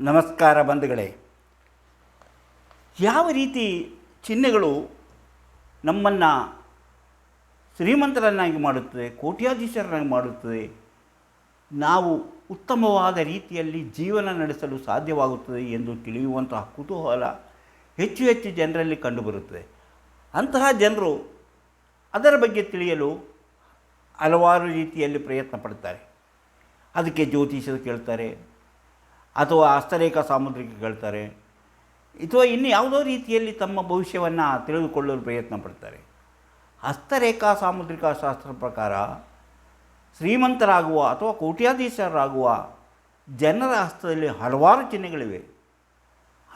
ನಮಸ್ಕಾರ ಬಂಧುಗಳೇ. ಯಾವ ರೀತಿ ಚಿಹ್ನೆಗಳು ನಮ್ಮನ್ನು ಶ್ರೀಮಂತರನ್ನಾಗಿ ಮಾಡುತ್ತದೆ, ಕೋಟ್ಯಾಧೀಶರನ್ನಾಗಿ ಮಾಡುತ್ತದೆ, ನಾವು ಉತ್ತಮವಾದ ರೀತಿಯಲ್ಲಿ ಜೀವನ ನಡೆಸಲು ಸಾಧ್ಯವಾಗುತ್ತದೆ ಎಂದು ತಿಳಿಯುವಂತಹ ಕುತೂಹಲ ಹೆಚ್ಚು ಹೆಚ್ಚು ಜನರಲ್ಲಿ ಕಂಡುಬರುತ್ತದೆ. ಅಂತಹ ಜನರು ಅದರ ಬಗ್ಗೆ ತಿಳಿಯಲು ಹಲವಾರು ರೀತಿಯಲ್ಲಿ ಪ್ರಯತ್ನ ಪಡ್ತಾರೆ ಅದಕ್ಕೆ ಜ್ಯೋತಿಷರು ಕೇಳ್ತಾರೆ ಅಥವಾ ಹಸ್ತರೇಖ ಸಾಮುದ್ರಿಕಗಳ್ತಾರೆ ಅಥವಾ ಇನ್ನು ಯಾವುದೋ ರೀತಿಯಲ್ಲಿ ತಮ್ಮ ಭವಿಷ್ಯವನ್ನು ತಿಳಿದುಕೊಳ್ಳಲು ಪ್ರಯತ್ನ ಪಡ್ತಾರೆ. ಹಸ್ತರೇಖಾ ಸಾಮುದ್ರಿಕ ಶಾಸ್ತ್ರ ಪ್ರಕಾರ ಶ್ರೀಮಂತರಾಗುವ ಅಥವಾ ಕೋಟ್ಯಾಧೀಶರಾಗುವ ಜನರ ಹಸ್ತದಲ್ಲಿ ಹಲವಾರು ಚಿಹ್ನೆಗಳಿವೆ.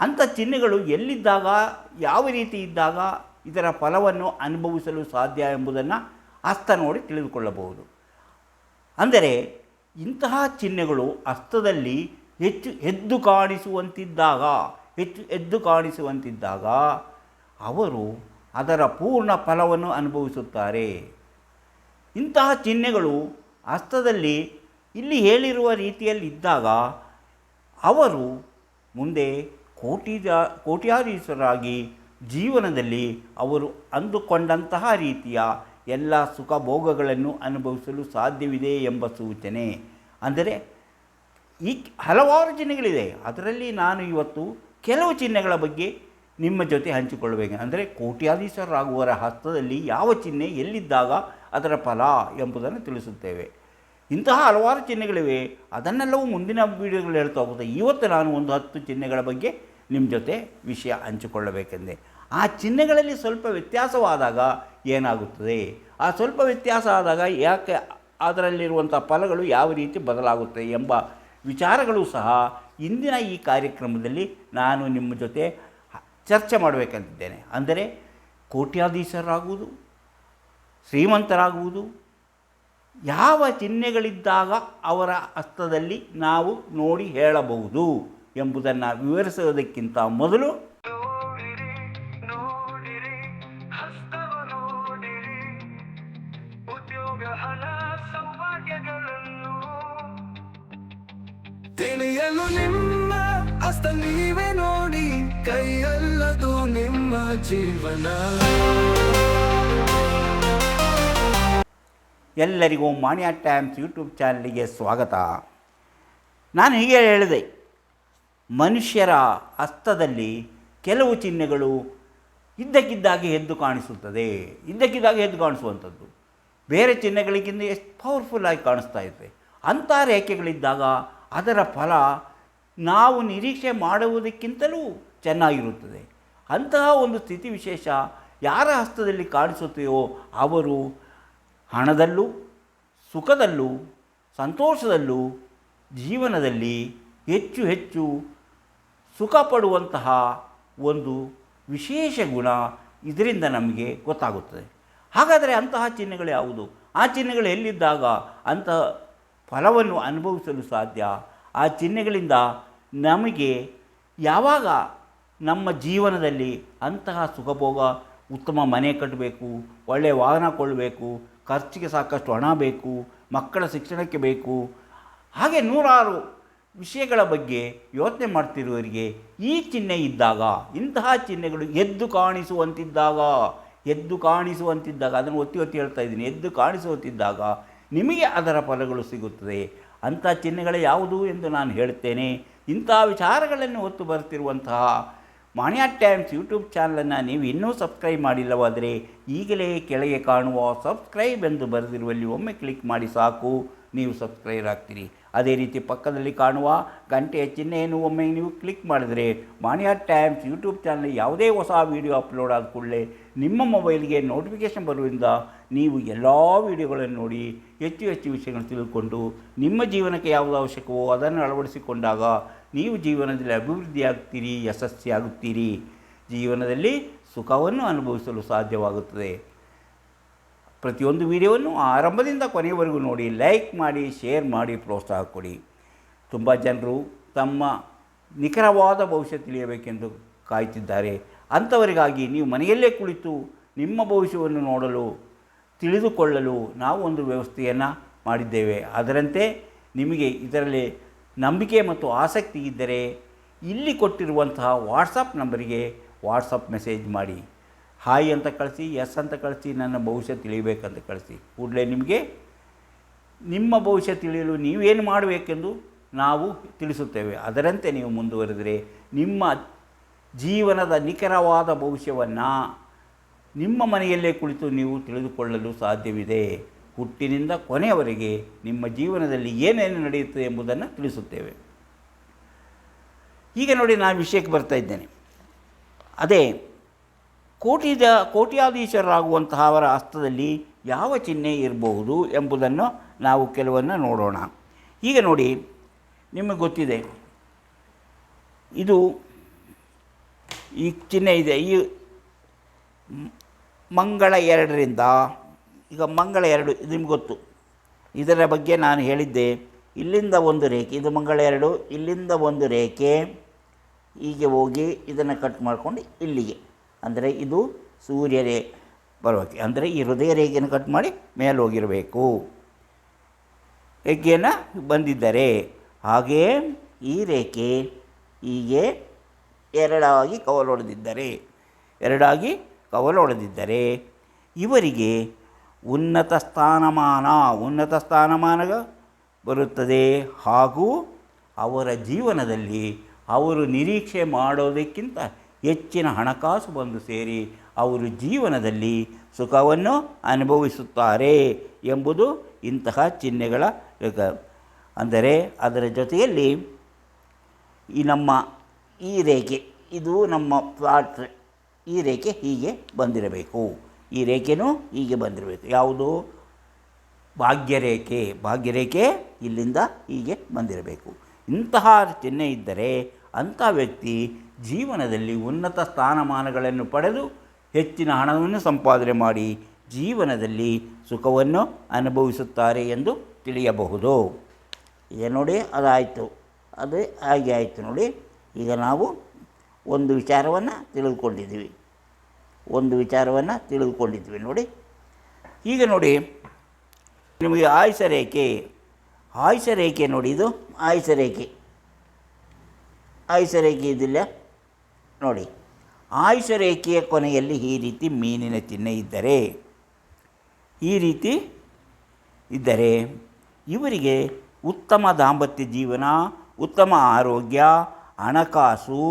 ಅಂಥ ಚಿಹ್ನೆಗಳು ಎಲ್ಲಿದ್ದಾಗ, ಯಾವ ರೀತಿ ಇದ್ದಾಗ ಇದರ ಫಲವನ್ನು ಅನುಭವಿಸಲು ಸಾಧ್ಯ ಎಂಬುದನ್ನು ಹಸ್ತ ನೋಡಿ ತಿಳಿದುಕೊಳ್ಳಬಹುದು. ಅಂದರೆ ಇಂತಹ ಚಿಹ್ನೆಗಳು ಹಸ್ತದಲ್ಲಿ ಹೆಚ್ಚು ಎದ್ದು ಕಾಣಿಸುವಂತಿದ್ದಾಗ, ಹೆಚ್ಚು ಎದ್ದು ಕಾಣಿಸುವಂತಿದ್ದಾಗ ಅವರು ಅದರ ಪೂರ್ಣ ಫಲವನ್ನು ಅನುಭವಿಸುತ್ತಾರೆ. ಇಂತಹ ಚಿಹ್ನೆಗಳು ಹಸ್ತದಲ್ಲಿ ಇಲ್ಲಿ ಹೇಳಿರುವ ರೀತಿಯಲ್ಲಿ ಇದ್ದಾಗ ಅವರು ಮುಂದೆ ಕೋಟಿ ಕೋಟ್ಯಾಧೀಶರಾಗಿ ಜೀವನದಲ್ಲಿ ಅವರು ಅಂದುಕೊಂಡಂತಹ ರೀತಿಯ ಎಲ್ಲ ಸುಖ ಭೋಗಗಳನ್ನು ಅನುಭವಿಸಲು ಸಾಧ್ಯವಿದೆ ಎಂಬ ಸೂಚನೆ. ಅಂದರೆ ಈ ಹಲವಾರು ಚಿಹ್ನೆಗಳಿದೆ. ಅದರಲ್ಲಿ ನಾನು ಇವತ್ತು ಕೆಲವು ಚಿಹ್ನೆಗಳ ಬಗ್ಗೆ ನಿಮ್ಮ ಜೊತೆ ಹಂಚಿಕೊಳ್ಳಬೇಕು ಅಂದರೆ ಕೋಟ್ಯಾಧೀಶರಾಗುವರ ಹಸ್ತದಲ್ಲಿ ಯಾವ ಚಿಹ್ನೆ ಎಲ್ಲಿದ್ದಾಗ ಅದರ ಫಲ ಎಂಬುದನ್ನು ತಿಳಿಸುತ್ತೇವೆ. ಇಂತಹ ಹಲವಾರು ಚಿಹ್ನೆಗಳಿವೆ. ಅದನ್ನೆಲ್ಲವೂ ಮುಂದಿನ ವೀಡಿಯೋಗಳು ಹೇಳ್ತಾ ಹೋಗುತ್ತೆ ಇವತ್ತು ನಾನು ಒಂದು ಹತ್ತು ಚಿಹ್ನೆಗಳ ಬಗ್ಗೆ ನಿಮ್ಮ ಜೊತೆ ವಿಷಯ ಹಂಚಿಕೊಳ್ಳಬೇಕೆಂದೆ. ಆ ಚಿಹ್ನೆಗಳಲ್ಲಿ ಸ್ವಲ್ಪ ವ್ಯತ್ಯಾಸವಾದಾಗ ಏನಾಗುತ್ತದೆ? ಆ ಸ್ವಲ್ಪ ವ್ಯತ್ಯಾಸ ಆದಾಗ ಯಾಕೆ ಅದರಲ್ಲಿರುವಂಥ ಫಲಗಳು ಯಾವ ರೀತಿ ಬದಲಾಗುತ್ತೆ ಎಂಬ ವಿಚಾರಗಳು ಸಹ ಇಂದಿನ ಈ ಕಾರ್ಯಕ್ರಮದಲ್ಲಿ ನಾನು ನಿಮ್ಮ ಜೊತೆ ಚರ್ಚೆ ಮಾಡಬೇಕಂತಿದ್ದೇನೆ. ಅಂದರೆ ಕೋಟ್ಯಾಧೀಶರಾಗುವುದು, ಶ್ರೀಮಂತರಾಗುವುದು, ಯಾವ ಚಿಹ್ನೆಗಳಿದ್ದಾಗ ಅವರ ಹಸ್ತದಲ್ಲಿ ನಾವು ನೋಡಿ ಹೇಳಬಹುದು ಎಂಬುದನ್ನು ವಿವರಿಸುವುದಕ್ಕಿಂತ ಮೊದಲು ಕೈಯಲ್ಲದು ನಿಮ್ಮ ಜೀವನ. ಎಲ್ಲರಿಗೂ ಮಾಣಿಯ ಟೈಮ್ಸ್ ಯೂಟ್ಯೂಬ್ ಚಾನಲಿಗೆ ಸ್ವಾಗತ. ನಾನು ಹೀಗೆ ಹೇಳಿದೆ, ಮನುಷ್ಯರ ಹಸ್ತದಲ್ಲಿ ಕೆಲವು ಚಿಹ್ನೆಗಳು ಇದ್ದಕ್ಕಿದ್ದಾಗೆ ಎದ್ದು ಕಾಣಿಸುತ್ತದೆ. ಇದ್ದಕ್ಕಿದ್ದಾಗೆ ಎದ್ದು ಕಾಣಿಸುವಂಥದ್ದು. ಬೇರೆ ಚಿಹ್ನೆಗಳಿಗಿಂತ ಎಷ್ಟು ಪವರ್ಫುಲ್ಲಾಗಿ ಕಾಣಿಸ್ತಾ ಇದೆ. ಅಂಥ ರೇಖೆಗಳಿದ್ದಾಗ ಅದರ ಫಲ ನಾವು ನಿರೀಕ್ಷೆ ಮಾಡುವುದಕ್ಕಿಂತಲೂ ಚೆನ್ನಾಗಿರುತ್ತದೆ. ಅಂತಹ ಒಂದು ಸ್ಥಿತಿ ವಿಶೇಷ ಯಾರ ಹಸ್ತದಲ್ಲಿ ಕಾಣಿಸುತ್ತೆಯೋ ಅವರು ಹಣದಲ್ಲೂ, ಸುಖದಲ್ಲೂ, ಸಂತೋಷದಲ್ಲೂ, ಜೀವನದಲ್ಲಿ ಹೆಚ್ಚು ಹೆಚ್ಚು ಸುಖ ಪಡುವಂತಹ ಒಂದು ವಿಶೇಷ ಗುಣ ಇದರಿಂದ ನಮಗೆ ಗೊತ್ತಾಗುತ್ತದೆ. ಹಾಗಾದರೆ ಅಂತಹ ಚಿಹ್ನೆಗಳು ಯಾವುದು? ಆ ಚಿಹ್ನೆಗಳು ಎಲ್ಲಿದ್ದಾಗ ಅಂತಹ ಫಲವನ್ನು ಅನುಭವಿಸಲು ಸಾಧ್ಯ? ಆ ಚಿಹ್ನೆಗಳಿಂದ ನಮಗೆ ಯಾವಾಗ ನಮ್ಮ ಜೀವನದಲ್ಲಿ ಅಂತಹ ಸುಖಭೋಗ, ಉತ್ತಮ ಮನೆ ಕಟ್ಟಬೇಕು ಒಳ್ಳೆಯ ವಾಹನ ಕೊಳ್ಳಬೇಕು, ಖರ್ಚಿಗೆ ಸಾಕಷ್ಟು ಹಣ ಬೇಕು, ಮಕ್ಕಳ ಶಿಕ್ಷಣಕ್ಕೆ ಬೇಕು. ಹಾಗೆ ನೂರಾರು ವಿಷಯಗಳ ಬಗ್ಗೆ ಯೋಚನೆ ಮಾಡ್ತಿರುವವರಿಗೆ ಈ ಚಿಹ್ನೆ ಇದ್ದಾಗ, ಇಂತಹ ಚಿಹ್ನೆಗಳು ಎದ್ದು ಕಾಣಿಸುವಂತಿದ್ದಾಗ ಎದ್ದು ಕಾಣಿಸುವಂತಿದ್ದಾಗ, ಅದನ್ನು ಒತ್ತಿ ಒತ್ತಿ ಹೇಳ್ತಾ ಇದ್ದೀನಿ, ಎದ್ದು ಕಾಣಿಸುವಂತಿದ್ದಾಗ ನಿಮಗೆ ಅದರ ಫಲಗಳು ಸಿಗುತ್ತದೆ. ಅಂಥ ಚಿಹ್ನೆಗಳೇ ಯಾವುದು ಎಂದು ನಾನು ಹೇಳ್ತೇನೆ. ಇಂಥ ವಿಚಾರಗಳನ್ನು ಹೊತ್ತು ಬರ್ತಿರುವಂತಹ ಮಾಣಿಯಾ ಟೈಮ್ಸ್ ಯೂಟ್ಯೂಬ್ ಚಾನಲನ್ನು ನೀವು ಇನ್ನೂ ಸಬ್ಸ್ಕ್ರೈಬ್ ಮಾಡಿಲ್ಲವಾದರೆ ಈಗಲೇ ಕೆಳಗೆ ಕಾಣುವ ಸಬ್ಸ್ಕ್ರೈಬ್ ಎಂದು ಬರೆದಿರುವಲ್ಲಿ ಒಮ್ಮೆ ಕ್ಲಿಕ್ ಮಾಡಿ ಸಾಕು. ನೀವು ಸಬ್ಸ್ಕ್ರೈಬ್ ಆಗ್ತೀರಿ. ಅದೇ ರೀತಿ ಪಕ್ಕದಲ್ಲಿ ಕಾಣುವ ಗಂಟೆಯ ಚಿಹ್ನೆಯನ್ನು ಒಮ್ಮೆ ನೀವು ಕ್ಲಿಕ್ ಮಾಡಿದರೆ ಮಾಣಿಯಾ ಟೈಮ್ಸ್ ಯೂಟ್ಯೂಬ್ ಚಾನಲ್ ಯಾವುದೇ ಹೊಸ ವೀಡಿಯೋ ಅಪ್ಲೋಡ್ ಆದ ಕೂಡಲೇ ನಿಮ್ಮ ಮೊಬೈಲ್ಗೆ ನೋಟಿಫಿಕೇಷನ್ ಬರುವುದರಿಂದ ನೀವು ಎಲ್ಲ ವಿಡಿಯೋಗಳನ್ನು ನೋಡಿ ಹೆಚ್ಚು ಹೆಚ್ಚು ವಿಷಯಗಳನ್ನು ತಿಳಿದುಕೊಂಡು ನಿಮ್ಮ ಜೀವನಕ್ಕೆ ಯಾವುದು ಅವಶ್ಯಕವೋ ಅದನ್ನು ಅಳವಡಿಸಿಕೊಂಡಾಗ ನೀವು ಜೀವನದಲ್ಲಿ ಅಭಿವೃದ್ಧಿಯಾಗ್ತೀರಿ ಯಶಸ್ವಿಯಾಗುತ್ತೀರಿ. ಜೀವನದಲ್ಲಿ ಸುಖವನ್ನು ಅನುಭವಿಸಲು ಸಾಧ್ಯವಾಗುತ್ತದೆ. ಪ್ರತಿಯೊಂದು ವಿಡಿಯೋವನ್ನು ಆರಂಭದಿಂದ ಕೊನೆಯವರೆಗೂ ನೋಡಿ, ಲೈಕ್ ಮಾಡಿ, ಶೇರ್ ಮಾಡಿ, ಪ್ರೋತ್ಸಾಹ ಕೊಡಿ. ತುಂಬ ಜನರು ತಮ್ಮ ನಿಖರವಾದ ಭವಿಷ್ಯ ತಿಳಿಯಬೇಕೆಂದು ಕಾಯ್ತಿದ್ದಾರೆ ಅಂಥವರಿಗಾಗಿ ನೀವು ಮನೆಯಲ್ಲೇ ಕುಳಿತು ನಿಮ್ಮ ಭವಿಷ್ಯವನ್ನು ನೋಡಲು ತಿಳಿದುಕೊಳ್ಳಲು ನಾವು ಒಂದು ವ್ಯವಸ್ಥೆಯನ್ನು ಮಾಡಿದ್ದೇವೆ. ಅದರಂತೆ ನಿಮಗೆ ಇದರಲ್ಲಿ ನಂಬಿಕೆ ಮತ್ತು ಆಸಕ್ತಿ ಇದ್ದರೆ ಇಲ್ಲಿ ಕೊಟ್ಟಿರುವಂತಹ ವಾಟ್ಸಪ್ ನಂಬರಿಗೆ ವಾಟ್ಸಪ್ ಮೆಸೇಜ್ ಮಾಡಿ. ಹಾಯ್ ಅಂತ ಕಳಿಸಿ ಎಸ್ ಅಂತ ಕಳಿಸಿ, ನನ್ನ ಭವಿಷ್ಯ ತಿಳಿಬೇಕಂತ ಕಳಿಸಿ. ಕೂಡಲೇ ನಿಮಗೆ ನಿಮ್ಮ ಭವಿಷ್ಯ ತಿಳಿಯಲು ನೀವೇನು ಮಾಡಬೇಕೆಂದು ನಾವು ತಿಳಿಸುತ್ತೇವೆ. ಅದರಂತೆ ನೀವು ಮುಂದುವರೆದರೆ ನಿಮ್ಮ ಜೀವನದ ನಿಖರವಾದ ಭವಿಷ್ಯವನ್ನು ನಿಮ್ಮ ಮನೆಯಲ್ಲೇ ಕುಳಿತು ನೀವು ತಿಳಿದುಕೊಳ್ಳಲು ಸಾಧ್ಯವಿದೆ. ಹುಟ್ಟಿನಿಂದ ಕೊನೆಯವರೆಗೆ ನಿಮ್ಮ ಜೀವನದಲ್ಲಿ ಏನೇನು ನಡೆಯುತ್ತದೆ ಎಂಬುದನ್ನು ತಿಳಿಸುತ್ತೇವೆ. ಈಗ ನೋಡಿ ನಾನು ವಿಷಯಕ್ಕೆ ಬರ್ತಾ ಇದ್ದೇನೆ. ಅದೇ, ಕೋಟಿದ ಕೋಟ್ಯಾಧೀಶರಾಗುವಂತಹ ಅವರ ಹಸ್ತದಲ್ಲಿ ಯಾವ ಚಿಹ್ನೆ ಇರಬಹುದು ಎಂಬುದನ್ನು ನಾವು ಕೆಲವನ್ನು ನೋಡೋಣ. ಈಗ ನೋಡಿ, ನಿಮಗೆ ಗೊತ್ತಿದೆ. ಇದು ಈ ಚಿಹ್ನೆ ಇದೆ. ಈ ಮಂಗಳ ಎರಡರಿಂದ, ಈಗ ಮಂಗಳ ಎರಡು ನಿಮ್ಗೆ ಗೊತ್ತು. ಇದರ ಬಗ್ಗೆ ನಾನು ಹೇಳಿದ್ದೆ, ಇಲ್ಲಿಂದ ಒಂದು ರೇಖೆ, ಇದು ಮಂಗಳ ಎರಡು, ಇಲ್ಲಿಂದ ಒಂದು ರೇಖೆ, ಹೀಗೆ ಹೋಗಿ ಇದನ್ನು ಕಟ್ ಮಾಡಿಕೊಂಡು ಇಲ್ಲಿಗೆ. ಅಂದರೆ ಇದು ಸೂರ್ಯ ರೇ ಅಂದರೆ ಈ ಹೃದಯ ರೇಖೆಯನ್ನು ಕಟ್ ಮಾಡಿ ಮೇಲೆ ಹೋಗಿರಬೇಕು. ರೇಖೆಯನ್ನು ಬಂದಿದ್ದರೆ ಹಾಗೆಯೇ ಈ ರೇಖೆ ಹೀಗೆ ಎರಡಾಗಿ ಕವಲೊಡೆದಿದ್ದರೆ, ಎರಡಾಗಿ ಕವಲೊಡೆದಿದ್ದರೆ ಇವರಿಗೆ ಉನ್ನತ ಸ್ಥಾನಮಾನ ಉನ್ನತ ಸ್ಥಾನಮಾನ ಬರುತ್ತದೆ ಹಾಗೂ ಅವರ ಜೀವನದಲ್ಲಿ ಅವರು ನಿರೀಕ್ಷೆ ಮಾಡೋದಕ್ಕಿಂತ ಹೆಚ್ಚಿನ ಹಣಕಾಸು ಬಂದು ಸೇರಿ ಅವರು ಜೀವನದಲ್ಲಿ ಸುಖವನ್ನು ಅನುಭವಿಸುತ್ತಾರೆ ಎಂಬುದು ಇಂತಹ ಚಿಹ್ನೆಗಳ. ಅಂದರೆ ಅದರ ಜೊತೆಯಲ್ಲಿ ಈ ನಮ್ಮ ಈ ರೇಖೆ, ಇದು ನಮ್ಮ ಪ್ಲಾಟ್ ಈ ರೇಖೆ ಹೀಗೆ ಬಂದಿರಬೇಕು. ಈ ರೇಖೆನೂ ಹೀಗೆ ಬಂದಿರಬೇಕು. ಯಾವುದು? ಭಾಗ್ಯರೇಖೆ. ಭಾಗ್ಯರೇಖೆ ಇಲ್ಲಿಂದ ಹೀಗೆ ಬಂದಿರಬೇಕು. ಇಂತಹ ಚಿಹ್ನೆ ಇದ್ದರೆ ಅಂಥ ವ್ಯಕ್ತಿ ಜೀವನದಲ್ಲಿ ಉನ್ನತ ಸ್ಥಾನಮಾನಗಳನ್ನು ಪಡೆದು ಹೆಚ್ಚಿನ ಹಣವನ್ನು ಸಂಪಾದನೆ ಮಾಡಿ ಜೀವನದಲ್ಲಿ ಸುಖವನ್ನು ಅನುಭವಿಸುತ್ತಾರೆ ಎಂದು ತಿಳಿಯಬಹುದು. ಈಗ ನೋಡಿ, ಅದಾಯಿತು. ಅದೇ ಹಾಗೆ ಆಯಿತು ನೋಡಿ. ಈಗ ನಾವು ಒಂದು ವಿಚಾರವನ್ನು ತಿಳಿದುಕೊಂಡಿದ್ದೀವಿ. ಒಂದು ವಿಚಾರವನ್ನು ತಿಳಿದುಕೊಂಡಿದ್ವಿ ನೋಡಿ. ಈಗ ನೋಡಿ, ನಿಮಗೆ ಆಯುಷ ರೇಖೆ ಆಯುಷ ರೇಖೆ ನೋಡಿ ಇದು ಆಯುಷ ರೇಖೆ. ಆಯುಷ ರೇಖೆ ಇದಿಲ್ಲ. ನೋಡಿ ಆಯುಷ ರೇಖೆಯ ಕೊನೆಯಲ್ಲಿ ಈ ರೀತಿ ಮೀನಿನ ಚಿಹ್ನೆ ಇದ್ದರೆ, ಈ ರೀತಿ ಇದ್ದರೆ ಇವರಿಗೆ ಉತ್ತಮ ದಾಂಪತ್ಯ ಜೀವನ, ಉತ್ತಮ ಆರೋಗ್ಯ, ಹಣಕಾಸು,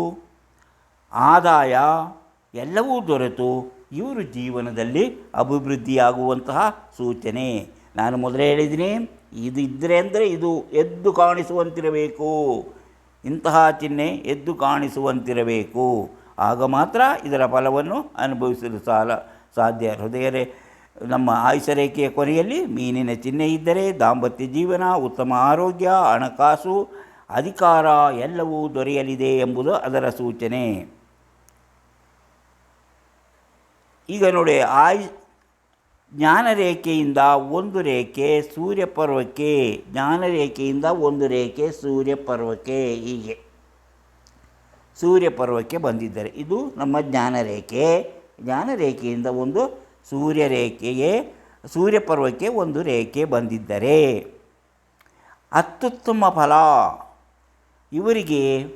ಆದಾಯ ಎಲ್ಲವೂ ದೊರೆತು ಇವರು ಜೀವನದಲ್ಲಿ ಅಭಿವೃದ್ಧಿಯಾಗುವಂತಹ ಸೂಚನೆ. ನಾನು ಮೊದಲೇ ಹೇಳಿದ್ದೀನಿ, ಇದು ಇದ್ದರೆ ಅಂದರೆ ಇದು ಎದ್ದು ಕಾಣಿಸುವಂತಿರಬೇಕು. ಇಂತಹ ಚಿಹ್ನೆ ಎದ್ದು ಕಾಣಿಸುವಂತಿರಬೇಕು. ಆಗ ಮಾತ್ರ ಇದರ ಫಲವನ್ನು ಅನುಭವಿಸಲು ಸಾಲ, ಸಾಧ್ಯ. ಹೃದಯರೇ, ನಮ್ಮ ಆಯುಷ ರೇಖೆಯ ಕೊನೆಯಲ್ಲಿ ಮೀನಿನ ಚಿಹ್ನೆ ಇದ್ದರೆ ದಾಂಪತ್ಯ ಜೀವನ, ಉತ್ತಮ ಆರೋಗ್ಯ, ಹಣಕಾಸು, ಅಧಿಕಾರ ಎಲ್ಲವೂ ದೊರೆಯಲಿದೆ ಎಂಬುದು ಅದರ ಸೂಚನೆ. ಈಗ ನೋಡಿ ಆಯ್ ಜ್ಞಾನರೇಖೆಯಿಂದ ಒಂದು ರೇಖೆ ಸೂರ್ಯ ಪರ್ವಕ್ಕೆ ಜ್ಞಾನರೇಖೆಯಿಂದ ಒಂದು ರೇಖೆ ಸೂರ್ಯ ಪರ್ವಕ್ಕೆ ಹೀಗೆ. ಸೂರ್ಯ ಪರ್ವಕ್ಕೆ ಬಂದಿದ್ದಾರೆ. ಇದು ನಮ್ಮ ಜ್ಞಾನರೇಖೆ. ಜ್ಞಾನರೇಖೆಯಿಂದ ಒಂದು ಸೂರ್ಯ ರೇಖೆಗೆ ಸೂರ್ಯ ಪರ್ವಕ್ಕೆ ಒಂದು ರೇಖೆ ಬಂದಿದ್ದರೆ, ಅತ್ಯುತ್ತಮ ಫಲ. ಇವರಿಗೆ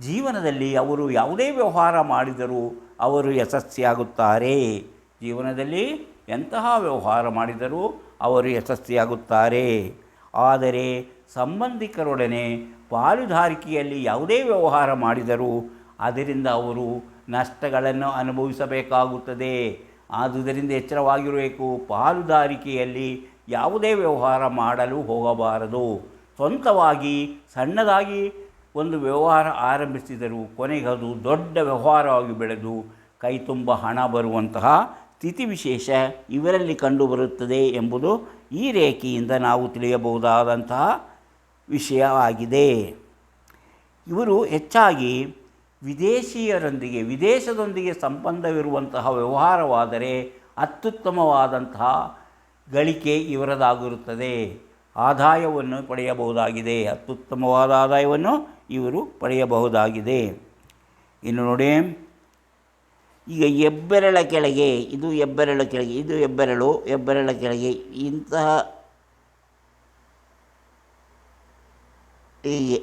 ಜೀವನದಲ್ಲಿ ಅವರು ಯಾವುದೇ ವ್ಯವಹಾರ ಮಾಡಿದರೂ ಅವರು ಯಶಸ್ವಿಯಾಗುತ್ತಾರೆ. ಜೀವನದಲ್ಲಿ ಎಂತಹ ವ್ಯವಹಾರ ಮಾಡಿದರೂ ಅವರು ಯಶಸ್ವಿಯಾಗುತ್ತಾರೆ. ಆದರೆ ಸಂಬಂಧಿಕರೊಡನೆ ಪಾಲುದಾರಿಕೆಯಲ್ಲಿ ಯಾವುದೇ ವ್ಯವಹಾರ ಮಾಡಿದರೂ ಅದರಿಂದ ಅವರು ನಷ್ಟಗಳನ್ನು ಅನುಭವಿಸಬೇಕಾಗುತ್ತದೆ. ಆದುದರಿಂದ ಎಚ್ಚರವಾಗಿರಬೇಕು. ಪಾಲುದಾರಿಕೆಯಲ್ಲಿ ಯಾವುದೇ ವ್ಯವಹಾರ ಮಾಡಲು ಹೋಗಬಾರದು. ಸ್ವಂತವಾಗಿ, ಸಣ್ಣದಾಗಿ ಒಂದು ವ್ಯವಹಾರ ಆರಂಭಿಸಿದರು ಕೊನೆಗೆ ಅದು ದೊಡ್ಡ ವ್ಯವಹಾರವಾಗಿ ಬೆಳೆದು ಕೈ ತುಂಬ ಹಣ ಬರುವಂತಹ ಸ್ಥಿತಿ ವಿಶೇಷ ಇವರಲ್ಲಿ ಕಂಡುಬರುತ್ತದೆ ಎಂಬುದು ಈ ರೇಖೆಯಿಂದ ನಾವು ತಿಳಿಯಬಹುದಾದಂತಹ ವಿಷಯವಾಗಿದೆ ಇವರು ಹೆಚ್ಚಾಗಿ ವಿದೇಶಿಯರೊಂದಿಗೆ, ವಿದೇಶದೊಂದಿಗೆ ಸಂಬಂಧವಿರುವಂತಹ ವ್ಯವಹಾರವಾದರೆ ಅತ್ಯುತ್ತಮವಾದಂತಹ ಗಳಿಕೆ ಇವರದಾಗಿರುತ್ತದೆ. ಆದಾಯವನ್ನು ಪಡೆಯಬಹುದಾಗಿದೆ. ಅತ್ಯುತ್ತಮವಾದ ಆದಾಯವನ್ನು ಇವರು ಪಡೆಯಬಹುದಾಗಿದೆ. ಇನ್ನು ನೋಡಿ, ಈಗ ಹೆಬ್ಬೆರಳ ಕೆಳಗೆ, ಇದು ಹೆಬ್ಬೆರಳ ಕೆಳಗೆ, ಇದು ಹೆಬ್ಬೆರಳು, ಹೆಬ್ಬೆರಳ ಕೆಳಗೆ, ಇಂತಹ ಹೀಗೆ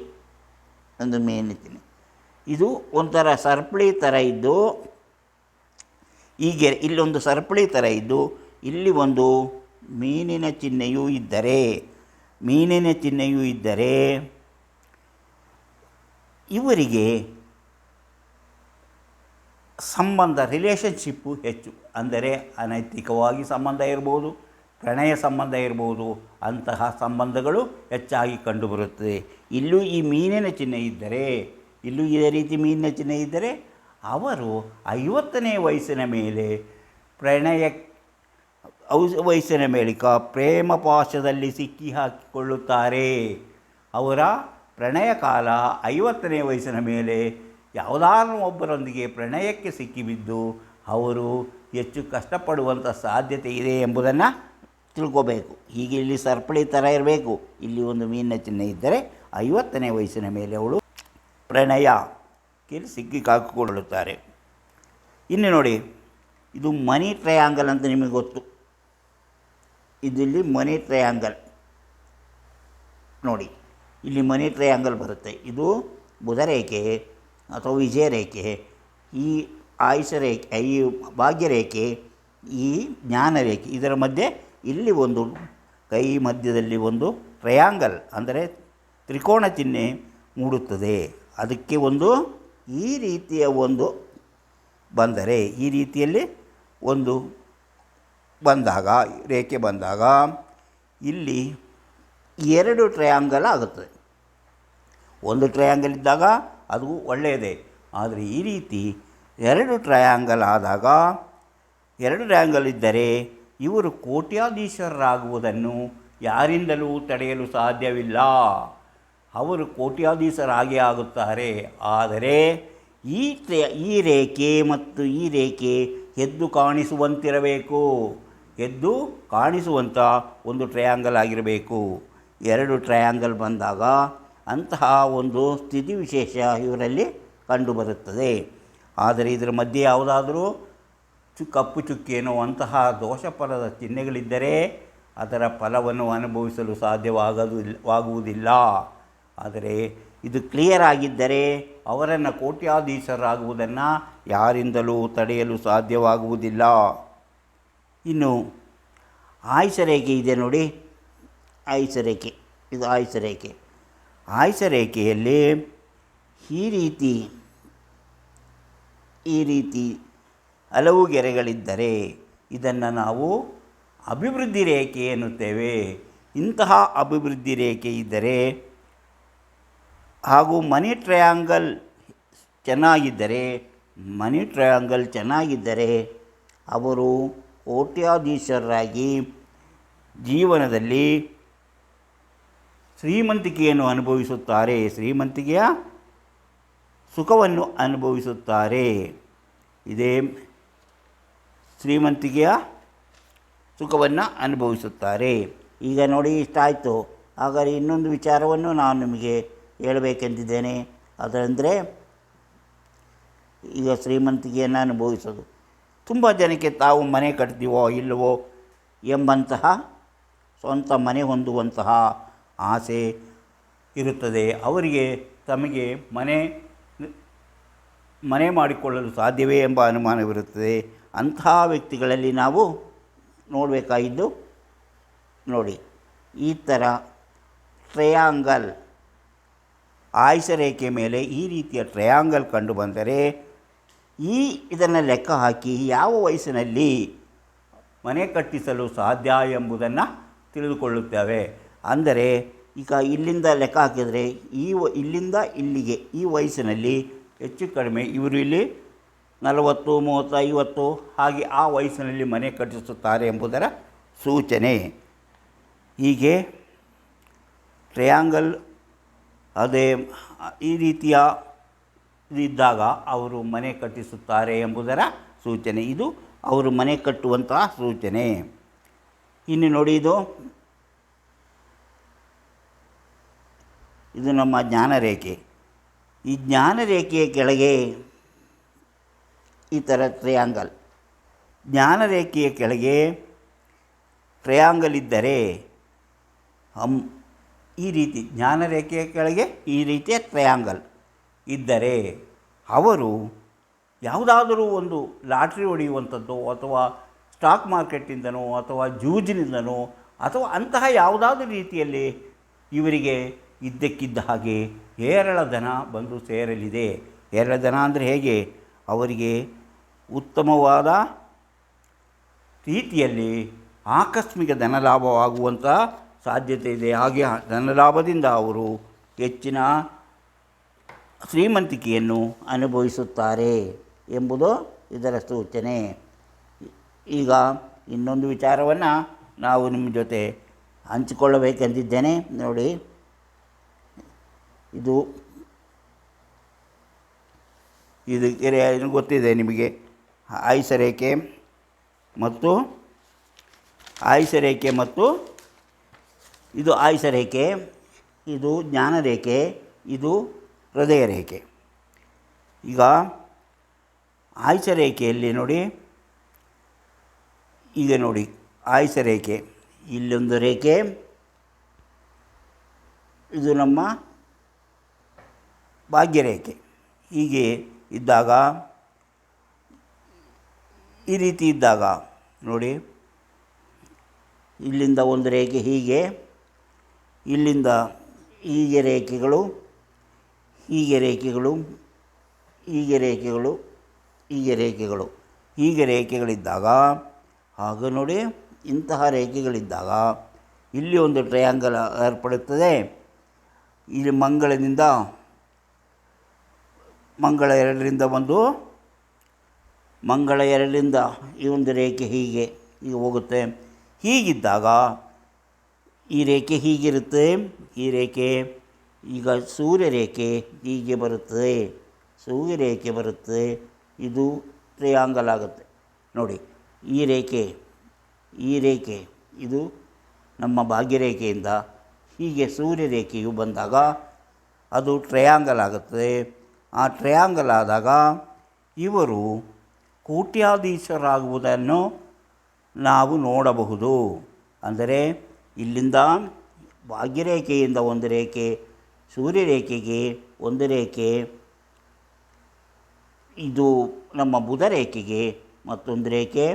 ಒಂದು ಮೇನಿತೀನಿ ಇದು ಒಂಥರ ಸರಪಳಿ ಥರ ಇದ್ದು, ಹೀಗೆ ಇಲ್ಲೊಂದು ಸರಪಳಿ ಥರ ಇದ್ದು, ಇಲ್ಲಿ ಒಂದು ಮೀನಿನ ಚಿಹ್ನೆಯೂ ಇದ್ದರೆ, ಮೀನಿನ ಚಿಹ್ನೆಯೂ ಇದ್ದರೆ ಇವರಿಗೆ ಸಂಬಂಧ ರಿಲೇಷನ್ಶಿಪ್ಪು ಹೆಚ್ಚು. ಅಂದರೆ ಅನೈತಿಕವಾಗಿ ಸಂಬಂಧ ಇರ್ಬೋದು, ಪ್ರಣಯ ಸಂಬಂಧ ಇರ್ಬೋದು, ಅಂತಹ ಸಂಬಂಧಗಳು ಹೆಚ್ಚಾಗಿ ಕಂಡುಬರುತ್ತದೆ. ಇಲ್ಲೂ ಈ ಮೀನಿನ ಚಿಹ್ನೆ ಇದ್ದರೆ, ಇಲ್ಲೂ ಇದೇ ರೀತಿ ಮೀನಿನ ಚಿಹ್ನೆ ಇದ್ದರೆ, ಅವರು ಐವತ್ತನೇ ವಯಸ್ಸಿನ ಮೇಲೆ ಪ್ರಣಯ ವಯಸ್ಸಿನ ಮೇಲೆ ಪ್ರೇಮ ಪಾಶದಲ್ಲಿ ಸಿಕ್ಕಿ ಹಾಕಿಕೊಳ್ಳುತ್ತಾರೆ. ಅವರ ಪ್ರಣಯ ಕಾಲ ಐವತ್ತನೇ ವಯಸ್ಸಿನ ಮೇಲೆ ಯಾವುದಾದ್ರೂ ಒಬ್ಬರೊಂದಿಗೆ ಪ್ರಣಯಕ್ಕೆ ಸಿಕ್ಕಿಬಿದ್ದು ಅವರು ಹೆಚ್ಚು ಕಷ್ಟಪಡುವಂಥ ಸಾಧ್ಯತೆ ಇದೆ ಎಂಬುದನ್ನು ತಿಳ್ಕೋಬೇಕು. ಹೀಗೆ ಇಲ್ಲಿ ಸರಪಳಿ ಥರ ಇರಬೇಕು. ಇಲ್ಲಿ ಒಂದು ಮೀನಿನ ಚಿಹ್ನೆ ಇದ್ದರೆ ಐವತ್ತನೇ ವಯಸ್ಸಿನ ಮೇಲೆ ಅವಳು ಪ್ರಣಯಕ್ಕೆ ಸಿಕ್ಕಿ ಕಾಕಿಕೊಳ್ಳುತ್ತಾರೆ. ಇನ್ನು ನೋಡಿ, ಇದು ಮನಿ ಟ್ರಯಾಂಗಲ್ ಅಂತ ನಿಮಗೆ ಗೊತ್ತು. ಇದಿಲ್ಲಿ ಮನಿ ಟ್ರಯಾಂಗಲ್. ನೋಡಿ. ಇಲ್ಲಿ ಮನಿ ಟ್ರಯಾಂಗಲ್ ಬರುತ್ತೆ. ಇದು ಬುಧರೇಖೆ ಅಥವಾ ವಿಜಯ ರೇಖೆ ಈ ಆಯುಷ ರೇಖೆ ಈ ಭಾಗ್ಯರೇಖೆ, ಈ ಜ್ಞಾನ ರೇಖೆ ಇದರ ಮಧ್ಯೆ ಇಲ್ಲಿ ಒಂದು ಕೈ ಮಧ್ಯದಲ್ಲಿ ಒಂದು ಟ್ರಯಾಂಗಲ್ ಅಂದರೆ ತ್ರಿಕೋಣ ಚಿಹ್ನೆ ಮೂಡುತ್ತದೆ. ಅದಕ್ಕೆ ಒಂದು ಈ ರೀತಿಯ ಒಂದು ಬಂದರೆ, ಈ ರೀತಿಯಲ್ಲಿ ಒಂದು ಬಂದಾಗ, ರೇಖೆ ಬಂದಾಗ, ಇಲ್ಲಿ ಎರಡು ಟ್ರಯಾಂಗಲ್ ಆಗುತ್ತದೆ ಒಂದು ಟ್ರಯಾಂಗಲ್ ಇದ್ದಾಗ ಅದು ಒಳ್ಳೆಯದೇ. ಆದರೆ ಈ ರೀತಿ ಎರಡು ಟ್ರಯಾಂಗಲ್ ಆದಾಗ, ಎರಡು ಟ್ರಯಾಂಗಲ್ ಇದ್ದರೆ ಇವರು ಕೋಟ್ಯಾಧೀಶರಾಗುವುದನ್ನು ಯಾರಿಂದಲೂ ತಡೆಯಲು ಸಾಧ್ಯವಿಲ್ಲ. ಅವರು ಕೋಟ್ಯಾಧೀಶರಾಗಿ ಆಗುತ್ತಾರೆ. ಆದರೆ ಈ ಈ ರೇಖೆ ಮತ್ತು ಈ ರೇಖೆ ಎದ್ದು ಕಾಣಿಸುವಂತಿರಬೇಕು. ಎದ್ದು ಕಾಣಿಸುವಂಥ ಒಂದು ಟ್ರಯಾಂಗಲ್ ಆಗಿರಬೇಕು. ಎರಡು ಟ್ರಯಾಂಗಲ್ ಬಂದಾಗ ಅಂತಹ ಒಂದು ಸ್ಥಿತಿ ವಿಶೇಷ ಇವರಲ್ಲಿ ಕಂಡುಬರುತ್ತದೆ. ಆದರೆ ಇದರ ಮಧ್ಯೆ ಯಾವುದಾದರೂ ಚು, ಕಪ್ಪು ಚುಕ್ಕೇನೋ ಅಂತಹ ದೋಷಫಲದ ಚಿಹ್ನೆಗಳಿದ್ದರೆ ಅದರ ಫಲವನ್ನು ಅನುಭವಿಸಲು ಸಾಧ್ಯವಾಗದು ವಾಗುವುದಿಲ್ಲ. ಆದರೆ ಇದು ಕ್ಲಿಯರ್ ಆಗಿದ್ದರೆ ಅವರನ್ನು ಕೋಟ್ಯಾಧೀಶರಾಗುವುದನ್ನು ಯಾರಿಂದಲೂ ತಡೆಯಲು ಸಾಧ್ಯವಾಗುವುದಿಲ್ಲ. ಇನ್ನು ಆಯುಷ ಇದೆ ನೋಡಿ. ಆಯುಷ ರೇಖೆ ಇದು ಆಯುಷ ರೇಖೆ ಆಯುಷ ರೇಖೆಯಲ್ಲಿ ಈ ರೀತಿ ಈ ರೀತಿ ಹಲವು ಗೆರೆಗಳಿದ್ದರೆ ಇದನ್ನು ನಾವು ಅಭಿವೃದ್ಧಿ ರೇಖೆ ಎನ್ನುತ್ತೇವೆ. ಇಂತಹ ಅಭಿವೃದ್ಧಿ ರೇಖೆ ಇದ್ದರೆ ಹಾಗೂ ಮನಿ ಟ್ರಯಾಂಗಲ್ ಚೆನ್ನಾಗಿದ್ದರೆ, ಮನಿ ಟ್ರಯಾಂಗಲ್ ಚೆನ್ನಾಗಿದ್ದರೆ ಅವರು ಕೋಟ್ಯಾಧೀಶರಾಗಿ ಜೀವನದಲ್ಲಿ ಶ್ರೀಮಂತಿಕೆಯನ್ನು ಅನುಭವಿಸುತ್ತಾರೆ, ಶ್ರೀಮಂತಿಕೆಯ ಸುಖವನ್ನು ಅನುಭವಿಸುತ್ತಾರೆ. ಇದೇ ಶ್ರೀಮಂತಿಕೆಯ ಸುಖವನ್ನು ಅನುಭವಿಸುತ್ತಾರೆ. ಈಗ ನೋಡಿ ಇಷ್ಟ ಆಯಿತು. ಹಾಗಾದರೆ ಇನ್ನೊಂದು ವಿಚಾರವನ್ನು ನಾನು ನಿಮಗೆ ಹೇಳಬೇಕೆಂದಿದ್ದೇನೆ. ಅದರಂದರೆ ಈಗ ಶ್ರೀಮಂತಿಕೆಯನ್ನು ಅನುಭವಿಸೋದು. ತುಂಬ ಜನಕ್ಕೆ ತಾವು ಮನೆ ಕಟ್ತೀವೋ ಇಲ್ಲವೋ ಎಂಬಂತಹ ಸ್ವಂತ ಮನೆ ಹೊಂದುವಂತಹ ಆಸೆ ಇರುತ್ತದೆ. ಅವರಿಗೆ ತಮಗೆ ಮನೆ ಮನೆ ಮಾಡಿಕೊಳ್ಳಲು ಸಾಧ್ಯವೇ ಎಂಬ ಅನುಮಾನವಿರುತ್ತದೆ. ಅಂತಹ ವ್ಯಕ್ತಿಗಳಲ್ಲಿ ನಾವು ನೋಡಬೇಕಾಗಿದ್ದು ನೋಡಿ, ಈ ಥರ ಟ್ರಯಾಂಗಲ್ ಆಯುಷ ರೇಖೆ ಮೇಲೆ ಈ ರೀತಿಯ ಟ್ರಯಾಂಗಲ್ ಕಂಡು ಬಂದರೆ ಈ ಇದನ್ನು ಲೆಕ್ಕ ಹಾಕಿ ಯಾವ ವಯಸ್ಸಿನಲ್ಲಿ ಮನೆ ಕಟ್ಟಿಸಲು ಸಾಧ್ಯ ಎಂಬುದನ್ನು ತಿಳಿದುಕೊಳ್ಳುತ್ತೇವೆ. ಅಂದರೆ ಈಗ ಇಲ್ಲಿಂದ ಲೆಕ್ಕ ಹಾಕಿದರೆ ಈ ಇಲ್ಲಿಂದ ಇಲ್ಲಿಗೆ ಈ ವಯಸ್ಸಿನಲ್ಲಿ ಹೆಚ್ಚು ಕಡಿಮೆ ಇವರು ಇಲ್ಲಿ ನಲವತ್ತು, ಮೂವತ್ತು, ಐವತ್ತು ಹಾಗೆ ಆ ವಯಸ್ಸಿನಲ್ಲಿ ಮನೆ ಕಟ್ಟಿಸುತ್ತಾರೆ ಎಂಬುದರ ಸೂಚನೆ. ಹೀಗೆ ಟ್ರಯಾಂಗಲ್ ಅದೇ ಈ ರೀತಿಯ ಇದ್ದಾಗ ಅವರು ಮನೆ ಕಟ್ಟಿಸುತ್ತಾರೆ ಎಂಬುದರ ಸೂಚನೆ. ಇದು ಅವರು ಮನೆ ಕಟ್ಟುವಂತಹ ಸೂಚನೆ. ಇನ್ನು ನೋಡಿ ಇದು ಇದು ನಮ್ಮ ಜ್ಞಾನರೇಖೆ. ಈ ಜ್ಞಾನರೇಖೆಯ ಕೆಳಗೆ ಈ ಥರ ಟ್ರಯಾಂಗಲ್ ಜ್ಞಾನರೇಖೆಯ ಕೆಳಗೆ ಟ್ರಯಾಂಗಲ್ ಇದ್ದರೆ, ಹಮ್, ಈ ರೀತಿ ಜ್ಞಾನರೇಖೆಯ ಕೆಳಗೆ ಈ ರೀತಿಯ ಟ್ರಯಾಂಗಲ್ ಇದ್ದರೆ, ಅವರು ಯಾವುದಾದರೂ ಒಂದು ಲಾಟ್ರಿ ಹೊಡೆಯುವಂಥದ್ದು ಅಥವಾ ಸ್ಟಾಕ್ ಮಾರ್ಕೆಟಿಂದನೋ ಅಥವಾ ಜೂಜಿನಿಂದನೋ ಅಥವಾ ಅಂತಹ ಯಾವುದಾದ್ರೂ ರೀತಿಯಲ್ಲಿ ಇವರಿಗೆ ಇದ್ದಕ್ಕಿದ್ದ ಹಾಗೆ ಹೇರಳ ಧನ ಬಂದು ಸೇರಲಿದೆ. ಹೇರಳ ಧನ ಅಂದರೆ ಹೇಗೆ? ಅವರಿಗೆ ಉತ್ತಮವಾದ ರೀತಿಯಲ್ಲಿ ಆಕಸ್ಮಿಕ ಧನಲಾಭವಾಗುವಂಥ ಸಾಧ್ಯತೆ ಇದೆ. ಹಾಗೆ ಧನಲಾಭದಿಂದ ಅವರು ಹೆಚ್ಚಿನ ಶ್ರೀಮಂತಿಕೆಯನ್ನು ಅನುಭವಿಸುತ್ತಾರೆ ಎಂಬುದು ಇದರ ಸೂಚನೆ. ಈಗ ಇನ್ನೊಂದು ವಿಚಾರವನ್ನು ನಾವು ನಿಮ್ಮ ಜೊತೆ ಹಂಚಿಕೊಳ್ಳಬೇಕೆಂದಿದ್ದೇನೆ. ನೋಡಿ ಇದು ಇದು ಇದು ಗೊತ್ತಿದೆ ನಿಮಗೆ. ಆಯುಷ ರೇಖೆ ಮತ್ತು ಆಯುಷ ರೇಖೆ ಮತ್ತು ಇದು ಆಯುಷ ರೇಖೆ, ಇದು ಜ್ಞಾನ ರೇಖೆ, ಇದು ಹೃದಯ ರೇಖೆ. ಈಗ ಆಯುಷ ರೇಖೆಯಲ್ಲಿ ನೋಡಿ, ಈಗ ನೋಡಿ, ಆಯುಷ ರೇಖೆ, ಇಲ್ಲೊಂದು ರೇಖೆ, ಇದು ನಮ್ಮ ಭಾಗ್ಯರೇಖೆ. ಹೀಗೆ ಇದ್ದಾಗ, ಈ ರೀತಿ ಇದ್ದಾಗ, ನೋಡಿ, ಇಲ್ಲಿಂದ ಒಂದು ರೇಖೆ ಹೀಗೆ, ಇಲ್ಲಿಂದ ಹೀಗೆ ರೇಖೆಗಳು ಹೀಗೆ ರೇಖೆಗಳು ಹೀಗೆ ರೇಖೆಗಳು ಹೀಗೆ ರೇಖೆಗಳು, ಹೀಗೆ ರೇಖೆಗಳಿದ್ದಾಗ, ಆಗ ನೋಡಿ, ಇಂತಹ ರೇಖೆಗಳಿದ್ದಾಗ, ಇಲ್ಲಿ ಒಂದು ಟ್ರಯಾಂಗಲ್ ಏರ್ಪಡುತ್ತದೆ. ಇಲ್ಲಿ ಮಂಗಳದಿಂದ ಮಂಗಳ ಎರಡರಿಂದ ಒಂದು. ಮಂಗಳ ಎರಡರಿಂದ ಈ ಒಂದು ರೇಖೆ ಹೀಗೆ ಈಗ ಹೋಗುತ್ತೆ. ಹೀಗಿದ್ದಾಗ ಈ ರೇಖೆ ಹೀಗಿರುತ್ತೆ. ಈ ರೇಖೆ ಈಗ ಸೂರ್ಯ ರೇಖೆ ಹೀಗೆ ಬರುತ್ತೆ. ಸೂರ್ಯ ರೇಖೆ ಬರುತ್ತೆ. ಇದು ಟ್ರಯಾಂಗಲ್ ಆಗುತ್ತೆ. ನೋಡಿ, ಈ ರೇಖೆ ಈ ರೇಖೆ, ಇದು ನಮ್ಮ ಭಾಗ್ಯರೇಖೆಯಿಂದ ಹೀಗೆ ಸೂರ್ಯ ರೇಖೆಯು ಬಂದಾಗ ಅದು ಟ್ರಯಾಂಗಲ್ ಆಗುತ್ತದೆ ಆ ಟ್ರಯಾಂಗಲ್ ಆದಾಗ ಇವರು ಕೋಟ್ಯಾಧೀಶರಾಗುವುದನ್ನು ನಾವು ನೋಡಬಹುದು. ಅಂದರೆ ಇಲ್ಲಿಂದ ಭಾಗ್ಯರೇಖೆಯಿಂದ ಒಂದು ರೇಖೆ, ಸೂರ್ಯರೇಖೆಗೆ ಒಂದು ರೇಖೆ, ಇದು ನಮ್ಮ ಬುಧ ರೇಖೆಗೆ ಮತ್ತೊಂದು ರೇಖೆ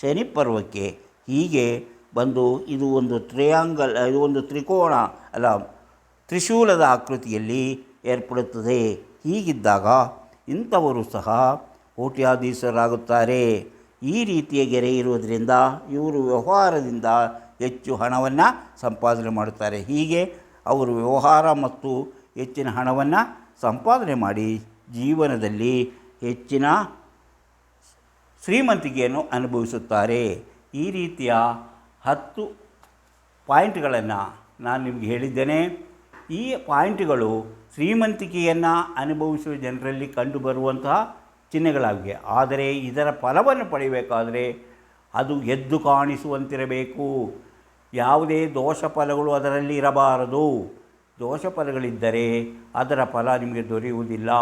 ಶನಿ ಪರ್ವಕ್ಕೆ ಹೀಗೆ ಬಂದು ಇದು ಒಂದು ಟ್ರಯಾಂಗಲ್ ಇದು ಒಂದು ತ್ರಿಕೋಣ ಅಲ್ಲ, ತ್ರಿಶೂಲದ ಆಕೃತಿಯಲ್ಲಿ ಏರ್ಪಡುತ್ತದೆ. ಹೀಗಿದ್ದಾಗ ಇಂಥವರು ಸಹ ಕೋಟ್ಯಾಧೀಶರಾಗುತ್ತಾರೆ. ಈ ರೀತಿಯ ಗೆರೆ ಇರುವುದರಿಂದ ಇವರು ವ್ಯವಹಾರದಿಂದ ಹೆಚ್ಚು ಹಣವನ್ನು ಸಂಪಾದನೆ ಮಾಡುತ್ತಾರೆ. ಹೀಗೆ ಅವರು ವ್ಯವಹಾರ ಮತ್ತು ಹೆಚ್ಚಿನ ಹಣವನ್ನು ಸಂಪಾದನೆ ಮಾಡಿ ಜೀವನದಲ್ಲಿ ಹೆಚ್ಚಿನ ಶ್ರೀಮಂತಿಕೆಯನ್ನು ಅನುಭವಿಸುತ್ತಾರೆ. ಈ ರೀತಿಯ ಹತ್ತು ಪಾಯಿಂಟ್ಗಳನ್ನು ನಾನು ನಿಮಗೆ ಹೇಳಿದ್ದೇನೆ. ಈ ಪಾಯಿಂಟ್ಗಳು ಶ್ರೀಮಂತಿಕೆಯನ್ನು ಅನುಭವಿಸುವ ಜನರಲ್ಲಿ ಕಂಡುಬರುವಂತಹ ಚಿಹ್ನೆಗಳಾಗಿವೆ. ಆದರೆ ಇದರ ಫಲವನ್ನು ಪಡೆಯಬೇಕಾದರೆ ಅದು ಎದ್ದು ಕಾಣಿಸುವಂತಿರಬೇಕು. ಯಾವುದೇ ದೋಷ ಫಲಗಳು ಅದರಲ್ಲಿ ಇರಬಾರದು. ದೋಷ ಫಲಗಳಿದ್ದರೆ ಅದರ ಫಲ ನಿಮಗೆ ದೊರೆಯುವುದಿಲ್ಲ.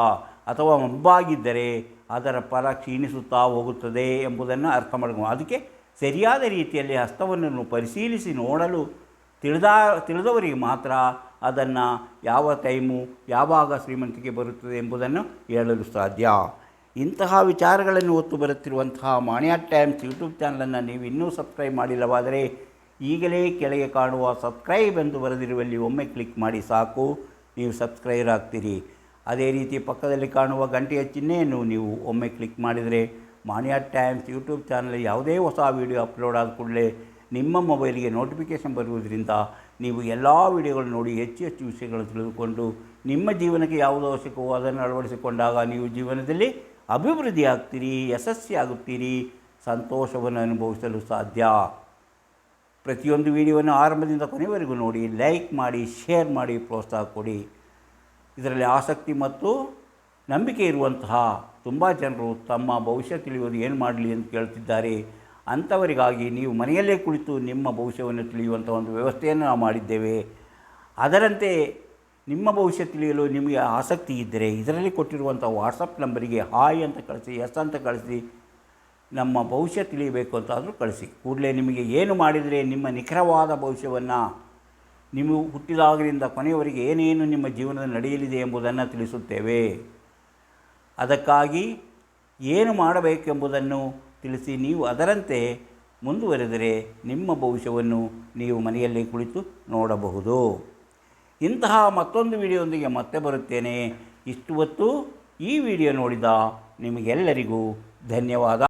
ಅಥವಾ ಮುಂಬಾಗಿದ್ದರೆ ಅದರ ಫಲ ಕ್ಷೀಣಿಸುತ್ತಾ ಹೋಗುತ್ತದೆ ಎಂಬುದನ್ನು ಅರ್ಥ ಮಾಡ್ಕೊಂಡು ಅದಕ್ಕೆ ಸರಿಯಾದ ರೀತಿಯಲ್ಲಿ ಹಸ್ತವನ್ನು ಪರಿಶೀಲಿಸಿ ನೋಡಲು ತಿಳಿದ, ತಿಳಿದವರಿಗೆ ಮಾತ್ರ ಅದನ್ನು ಯಾವ ಟೈಮು ಯಾವಾಗ ಶ್ರೀಮಂತಿಕೆ ಬರುತ್ತದೆ ಎಂಬುದನ್ನು ಹೇಳಲು ಸಾಧ್ಯ. ಇಂತಹ ವಿಚಾರಗಳನ್ನು ಹೊತ್ತು ಬರುತ್ತಿರುವಂತಹ ಮಾಣಿಯ ಟೈಮ್ಸ್ ಯೂಟ್ಯೂಬ್ ಚಾನಲನ್ನು ನೀವು ಇನ್ನೂ ಸಬ್ಸ್ಕ್ರೈಬ್ ಮಾಡಿಲ್ಲವಾದರೆ ಈಗಲೇ ಕೆಳಗೆ ಕಾಣುವ ಸಬ್ಸ್ಕ್ರೈಬ್ ಎಂದು ಬರೆದಿರುವಲ್ಲಿ ಒಮ್ಮೆ ಕ್ಲಿಕ್ ಮಾಡಿ ಸಾಕು. ನೀವು ಸಬ್ಸ್ಕ್ರೈಬರ್ ಆಗ್ತೀರಿ. ಅದೇ ರೀತಿ ಪಕ್ಕದಲ್ಲಿ ಕಾಣುವ ಗಂಟೆಯ ಚಿಹ್ನೆಯನ್ನು ನೀವು ಒಮ್ಮೆ ಕ್ಲಿಕ್ ಮಾಡಿದರೆ ಮಾಣಿಯ ಟೈಮ್ಸ್ ಯೂಟ್ಯೂಬ್ ಚಾನಲ್ ಯಾವುದೇ ಹೊಸ ವೀಡಿಯೋ ಅಪ್ಲೋಡ್ ಆದ ಕೂಡಲೇ ನಿಮ್ಮ ಮೊಬೈಲಿಗೆ ನೋಟಿಫಿಕೇಷನ್ ಬರುವುದರಿಂದ ನೀವು ಎಲ್ಲ ವಿಡಿಯೋಗಳು ನೋಡಿ, ಹೆಚ್ಚು ಹೆಚ್ಚು ವಿಷಯಗಳನ್ನು ತಿಳಿದುಕೊಂಡು, ನಿಮ್ಮ ಜೀವನಕ್ಕೆ ಯಾವುದು ಅವಶ್ಯಕವೋ ಅದನ್ನು ಅಳವಡಿಸಿಕೊಂಡಾಗ ನೀವು ಜೀವನದಲ್ಲಿ ಅಭಿವೃದ್ಧಿ ಆಗ್ತೀರಿ, ಯಶಸ್ವಿ ಆಗುತ್ತೀರಿ, ಸಂತೋಷವನ್ನು ಅನುಭವಿಸಲು ಸಾಧ್ಯ. ಪ್ರತಿಯೊಂದು ವಿಡಿಯೋವನ್ನು ಆರಂಭದಿಂದ ಕೊನೆಯವರೆಗೂ ನೋಡಿ, ಲೈಕ್ ಮಾಡಿ, ಶೇರ್ ಮಾಡಿ, ಪ್ರೋತ್ಸಾಹ ಕೊಡಿ. ಇದರಲ್ಲಿ ಆಸಕ್ತಿ ಮತ್ತು ನಂಬಿಕೆ ಇರುವಂತಹ ತುಂಬ ಜನರು ತಮ್ಮ ಭವಿಷ್ಯ ತಿಳಿಯೋದು ಏನು ಮಾಡಲಿ ಅಂತ ಕೇಳ್ತಿದ್ದಾರೆ. ಅಂಥವರಿಗಾಗಿ ನೀವು ಮನೆಯಲ್ಲೇ ಕುಳಿತು ನಿಮ್ಮ ಭವಿಷ್ಯವನ್ನು ತಿಳಿಯುವಂಥ ಒಂದು ವ್ಯವಸ್ಥೆಯನ್ನು ನಾವು ಮಾಡಿದ್ದೇವೆ. ಅದರಂತೆ ನಿಮ್ಮ ಭವಿಷ್ಯ ತಿಳಿಯಲು ನಿಮಗೆ ಆಸಕ್ತಿ ಇದ್ದರೆ ಇದರಲ್ಲಿ ಕೊಟ್ಟಿರುವಂಥ ವಾಟ್ಸಪ್ ನಂಬರಿಗೆ ಹಾಯ್ ಅಂತ ಕಳಿಸಿ, ಎಸ್ ಅಂತ ಕಳಿಸಿ, ನಮ್ಮ ಭವಿಷ್ಯ ತಿಳಿಯಬೇಕು ಅಂತಾದರೂ ಕಳಿಸಿ. ಕೂಡಲೇ ನಿಮಗೆ ಏನು ಮಾಡಿದರೆ ನಿಮ್ಮ ನಿಖರವಾದ ಭವಿಷ್ಯವನ್ನು ನೀವು ಹುಟ್ಟಿದಾಗಲಿಂದ ಕೊನೆಯವರೆಗೆ ಏನೇನು ನಿಮ್ಮ ಜೀವನದಲ್ಲಿ ನಡೆಯಲಿದೆ ಎಂಬುದನ್ನು ತಿಳಿಸುತ್ತೇವೆ. ಅದಕ್ಕಾಗಿ ಏನು ಮಾಡಬೇಕೆಂಬುದನ್ನು ತಿಳಿಸಿ ನೀವು ಅದರಂತೆ ಮುಂದುವರೆದರೆ ನಿಮ್ಮ ಭವಿಷ್ಯವನ್ನು ನೀವು ಮನೆಯಲ್ಲೇ ಕುಳಿತು ನೋಡಬಹುದು. ಇಂತಹ ಮತ್ತೊಂದು ವಿಡಿಯೋದೊಂದಿಗೆ ಮತ್ತೆ ಬರುತ್ತೇನೆ. ಇಷ್ಟು ಹೊತ್ತು ಈ ವಿಡಿಯೋ ನೋಡಿದ ನಿಮಗೆಲ್ಲರಿಗೂ ಧನ್ಯವಾದ.